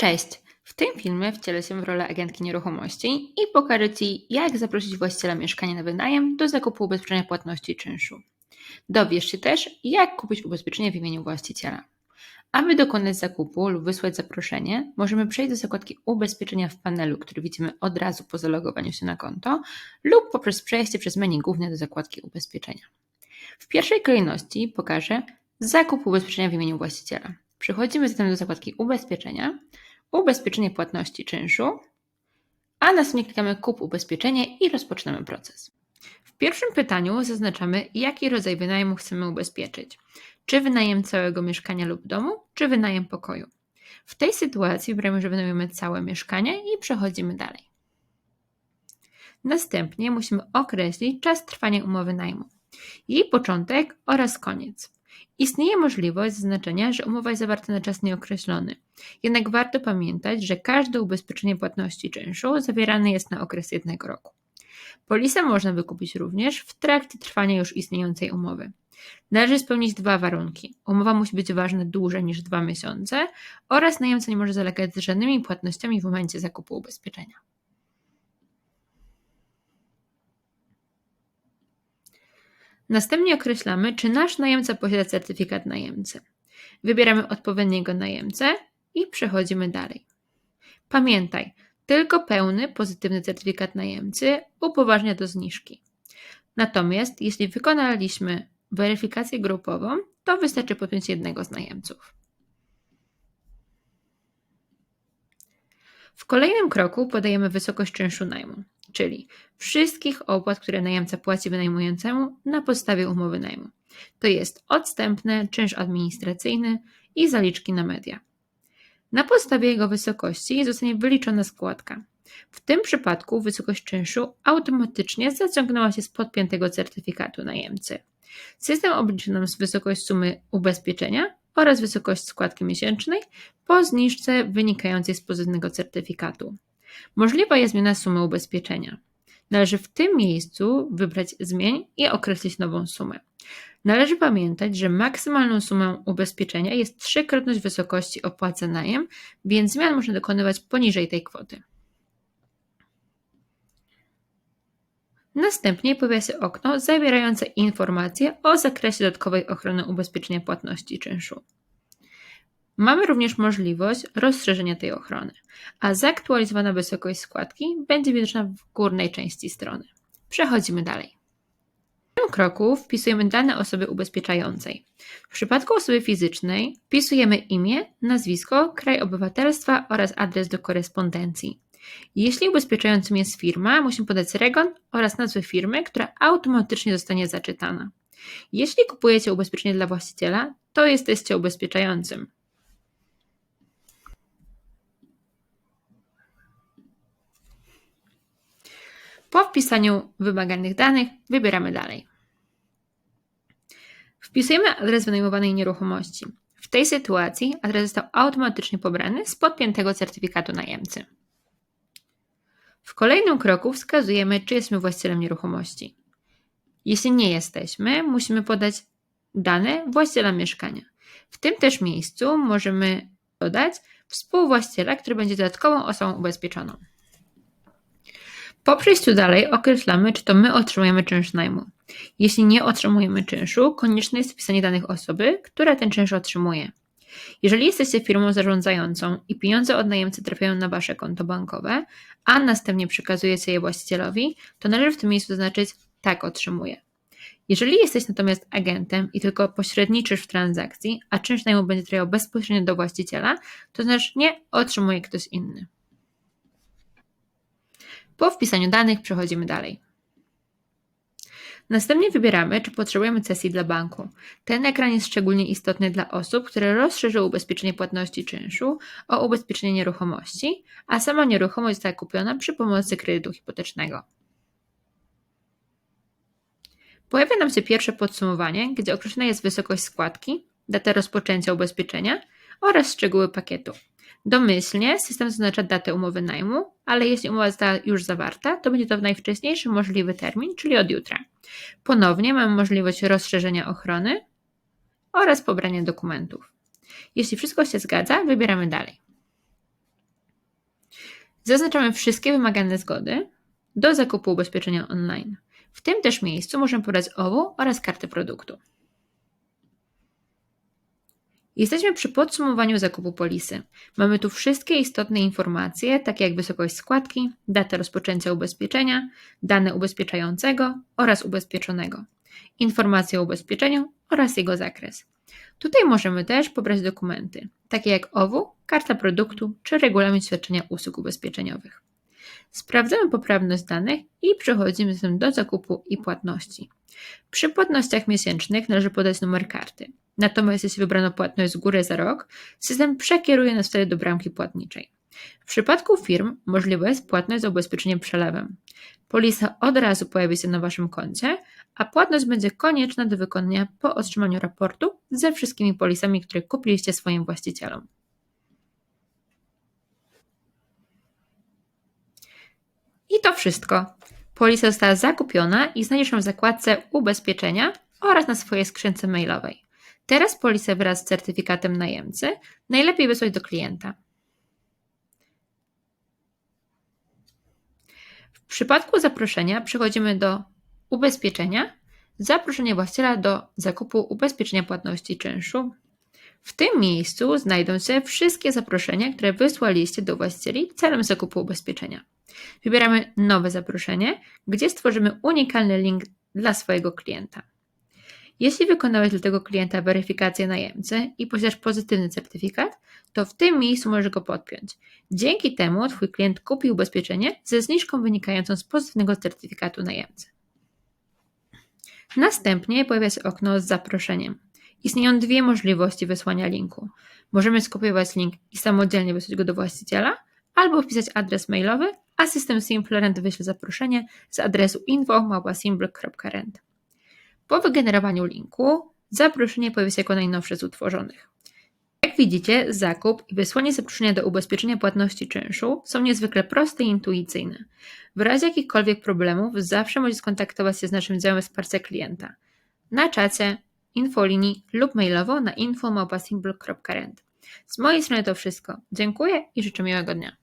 Cześć! W tym filmie wcielę się w rolę agentki nieruchomości i pokażę Ci, jak zaprosić właściciela mieszkania na wynajem do zakupu ubezpieczenia płatności czynszu. Dowiesz się też, jak kupić ubezpieczenie w imieniu właściciela. Aby dokonać zakupu lub wysłać zaproszenie, możemy przejść do zakładki ubezpieczenia w panelu, który widzimy od razu po zalogowaniu się na konto, lub poprzez przejście przez menu główne do zakładki ubezpieczenia. W pierwszej kolejności pokażę zakup ubezpieczenia w imieniu właściciela. Przechodzimy zatem do zakładki ubezpieczenia, ubezpieczenie płatności czynszu, a następnie klikamy kup ubezpieczenie i rozpoczynamy proces. W pierwszym pytaniu zaznaczamy, jaki rodzaj wynajmu chcemy ubezpieczyć. Czy wynajem całego mieszkania lub domu, czy wynajem pokoju. W tej sytuacji wybieramy, że wynajmujemy całe mieszkanie i przechodzimy dalej. Następnie musimy określić czas trwania umowy najmu, jej początek oraz koniec. Istnieje możliwość zaznaczenia, że umowa jest zawarta na czas nieokreślony. Jednak warto pamiętać, że każde ubezpieczenie płatności czynszu zawierane jest na okres jednego roku. Polisę można wykupić również w trakcie trwania już istniejącej umowy. Należy spełnić dwa warunki. Umowa musi być ważna dłużej niż dwa miesiące oraz najemca nie może zalegać z żadnymi płatnościami w momencie zakupu ubezpieczenia. Następnie określamy, czy nasz najemca posiada certyfikat najemcy. Wybieramy odpowiedniego najemcę i przechodzimy dalej. Pamiętaj, tylko pełny pozytywny certyfikat najemcy upoważnia do zniżki. Natomiast jeśli wykonaliśmy weryfikację grupową, to wystarczy podpiąć jednego z najemców. W kolejnym kroku podajemy wysokość czynszu najmu czyli wszystkich opłat, które najemca płaci wynajmującemu na podstawie umowy najmu. To jest odstępne, czynsz administracyjny i zaliczki na media. Na podstawie jego wysokości zostanie wyliczona składka. W tym przypadku wysokość czynszu automatycznie zaciągnęła się z podpiętego certyfikatu najemcy. System obliczy nam wysokość sumy ubezpieczenia oraz wysokość składki miesięcznej po zniżce wynikającej z pozytywnego certyfikatu. Możliwa jest zmiana sumy ubezpieczenia. Należy w tym miejscu wybrać zmień i określić nową sumę. Należy pamiętać, że maksymalną sumą ubezpieczenia jest trzykrotność wysokości opłaty najem, więc zmian można dokonywać poniżej tej kwoty. Następnie pojawia się okno zawierające informacje o zakresie dodatkowej ochrony ubezpieczenia płatności czynszu. Mamy również możliwość rozszerzenia tej ochrony, a zaktualizowana wysokość składki będzie widoczna w górnej części strony. Przechodzimy dalej. W tym kroku wpisujemy dane osoby ubezpieczającej. W przypadku osoby fizycznej wpisujemy imię, nazwisko, kraj obywatelstwa oraz adres do korespondencji. Jeśli ubezpieczającym jest firma, musimy podać REGON oraz nazwę firmy, która automatycznie zostanie zaczytana. Jeśli kupujecie ubezpieczenie dla właściciela, to jesteście ubezpieczającym. Wpisaniu wymaganych danych wybieramy dalej. Wpisujemy adres wynajmowanej nieruchomości. W tej sytuacji adres został automatycznie pobrany z podpiętego certyfikatu najemcy. W kolejnym kroku wskazujemy, czy jesteśmy właścicielem nieruchomości. Jeśli nie jesteśmy, musimy podać dane właściciela mieszkania. W tym też miejscu możemy dodać współwłaściciela, który będzie dodatkową osobą ubezpieczoną. Po przejściu dalej określamy, czy to my otrzymujemy czynsz najmu. Jeśli nie otrzymujemy czynszu, konieczne jest wpisanie danych osoby, która ten czynsz otrzymuje. Jeżeli jesteście firmą zarządzającą i pieniądze od najemcy trafiają na wasze konto bankowe, a następnie przekazujecie je właścicielowi, to należy w tym miejscu zaznaczyć tak otrzymuje. Jeżeli jesteś natomiast agentem i tylko pośredniczysz w transakcji, a czynsz najmu będzie trafiał bezpośrednio do właściciela, to znaczy nie otrzymuje ktoś inny. Po wpisaniu danych przechodzimy dalej. Następnie wybieramy, czy potrzebujemy cesji dla banku. Ten ekran jest szczególnie istotny dla osób, które rozszerzyły ubezpieczenie płatności czynszu o ubezpieczenie nieruchomości, a sama nieruchomość została kupiona przy pomocy kredytu hipotecznego. Pojawia nam się pierwsze podsumowanie, gdzie określona jest wysokość składki, data rozpoczęcia ubezpieczenia oraz szczegóły pakietu. Domyślnie system zaznacza datę umowy najmu, ale jeśli umowa została już zawarta, to będzie to w najwcześniejszy możliwy termin, czyli od jutra. Ponownie mamy możliwość rozszerzenia ochrony oraz pobrania dokumentów. Jeśli wszystko się zgadza, wybieramy dalej. Zaznaczamy wszystkie wymagane zgody do zakupu ubezpieczenia online. W tym też miejscu możemy podać OWU oraz kartę produktu. Jesteśmy przy podsumowaniu zakupu polisy. Mamy tu wszystkie istotne informacje, takie jak wysokość składki, data rozpoczęcia ubezpieczenia, dane ubezpieczającego oraz ubezpieczonego, informacje o ubezpieczeniu oraz jego zakres. Tutaj możemy też pobrać dokumenty, takie jak OWU, karta produktu czy regulamin świadczenia usług ubezpieczeniowych. Sprawdzamy poprawność danych i przechodzimy zatem do zakupu i płatności. Przy płatnościach miesięcznych należy podać numer karty. Natomiast jeśli wybrano płatność z góry za rok, system przekieruje nas wtedy do bramki płatniczej. W przypadku firm możliwa jest płatność za ubezpieczenie przelewem. Polisa od razu pojawi się na Waszym koncie, a płatność będzie konieczna do wykonania po otrzymaniu raportu ze wszystkimi polisami, które kupiliście swoim właścicielom. I to wszystko. Polisa została zakupiona i znajdziesz ją w zakładce ubezpieczenia oraz na swojej skrzynce mailowej. Teraz polisę wraz z certyfikatem najemcy najlepiej wysłać do klienta. W przypadku zaproszenia przechodzimy do ubezpieczenia, zaproszenie właściciela do zakupu ubezpieczenia płatności czynszu. W tym miejscu znajdą się wszystkie zaproszenia, które wysłaliście do właścicieli celem zakupu ubezpieczenia. Wybieramy nowe zaproszenie, gdzie stworzymy unikalny link dla swojego klienta. Jeśli wykonałeś dla tego klienta weryfikację najemcy i posiadasz pozytywny certyfikat, to w tym miejscu możesz go podpiąć. Dzięki temu Twój klient kupi ubezpieczenie ze zniżką wynikającą z pozytywnego certyfikatu najemcy. Następnie pojawia się okno z zaproszeniem. Istnieją dwie możliwości wysłania linku. Możemy skopiować link i samodzielnie wysłać go do właściciela, albo wpisać adres mailowy, a system SimpleRent wyśle zaproszenie z adresu info.simple.rent. Po wygenerowaniu linku zaproszenie pojawi się jako najnowsze z utworzonych. Jak widzicie, zakup i wysłanie zaproszenia do ubezpieczenia płatności czynszu są niezwykle proste i intuicyjne. W razie jakichkolwiek problemów zawsze możecie skontaktować się z naszym działem wsparcia klienta na czacie, infolinii lub mailowo na info.simple.rent. Z mojej strony to wszystko. Dziękuję i życzę miłego dnia.